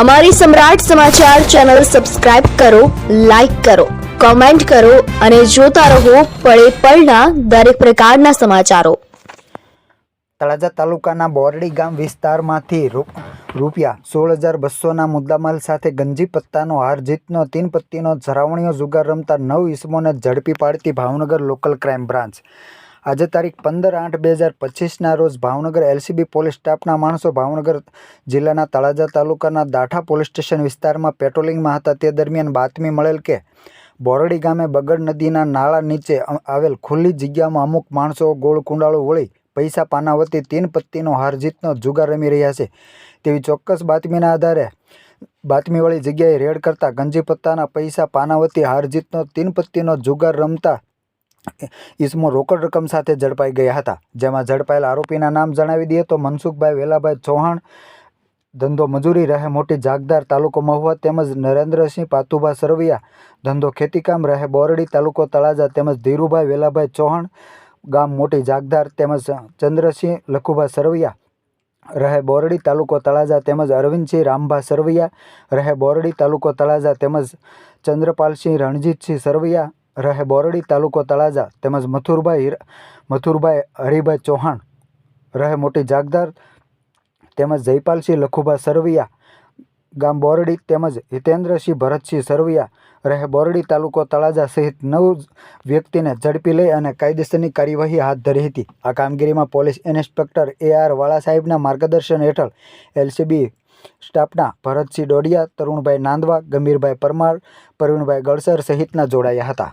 અમારી Samrat Samachar channel subscribe કરો, like કરો, કોમેન્ટ કરો અને જોતા રહો પળે પળના દરેક પ્રકારના સમાચારો. તળાજા તાલુકાના બોરડી ગામ વિસ્તારમાંથી રૂપિયા સોળ હજાર બસોના મુદ્દામાલ સાથે ગંજી પત્તાનો હાર જીતનો તીન પત્તીનો ઝરાવણીઓ જુગાર રમતા નવ ઈસમોને ઝડપી પાડતી ભાવનગર લોકલ ક્રાઇમ બ્રાન્ચ. આજે તારીખ પંદર આઠ બે હજાર પચીસના રોજ ભાવનગર એલસીબી પોલીસ સ્ટાફના માણસો ભાવનગર જિલ્લાના તળાજા તાલુકાના દાઠા પોલીસ સ્ટેશન વિસ્તારમાં પેટ્રોલિંગમાં હતા. તે દરમિયાન બાતમી મળેલ કે, બોરડી ગામે બગડ નદીના નાળા નીચે આવેલ ખુલ્લી જગ્યામાં અમુક માણસો ગોળ કુંડાળો વળી પૈસા પાનાવતી તીન પત્તીનો હાર જીતનો જુગાર રમી રહ્યા છે. તેવી ચોક્કસ બાતમીના આધારે બાતમીવાળી જગ્યાએ રેડ કરતા ગંજી પત્તાના પૈસા પાનાવતી હાર જીતનો તીન પત્તીનો જુગાર રમતા ઈસમો રોકડ રકમ સાથે ઝડપાઈ ગયા હતા. જેમાં ઝડપાયેલા આરોપીના નામ જણાવી દઈએ તો મનસુખભાઈ વેલાભાઈ ચૌહાણ, ધંધો મજૂરી, રહે મોટી જાગદાર તાલુકો મહુવા તેમજ નરેન્દ્રસિંહ પાતુભા સરવિયા, ધંધો ખેતીકામ, રહે બોરડી તાલુકો તળાજા તેમજ ધીરુભાઈ વેલાભાઈ ચૌહાણ, ગામ મોટી જાગદાર તેમજ ચંદ્રસિંહ લખુભા સરવિયા, રહે બોરડી તાલુકો તળાજા તેમજ અરવિંદસિંહ રામભા સરવૈયા, રહે બોરડી તાલુકો તળાજા તેમજ ચંદ્રપાલસિંહ રણજીતસિંહ સરવૈયા રહે બોરડી તાલુકો તળાજા તેમજ મથુરભાઈ મથુરભાઈ હરિભાઈ ચૌહાણ રહે મોટી જાગદાર તેમજ જયપાલસિંહ લખુભા સરવિયા ગામ બોરડી તેમજ હિતેન્દ્રસિંહ ભરતસિંહ સરવિયા રહે બોરડી તાલુકો તળાજા સહિત નવ વ્યક્તિને ઝડપી લઈ અને કાયદેસરની કાર્યવાહી હાથ ધરી હતી. આ કામગીરીમાં પોલીસ ઇન્સ્પેક્ટર એ આર વાળા સાહેબના માર્ગદર્શન હેઠળ એલસીબી સ્ટાફના ભરતસિંહ ડોડિયા તરુણભાઈ નાંદવા ગંભીરભાઈ પરમાર પ્રવીણભાઈ ગળસર સહિતના જોડાયા હતા.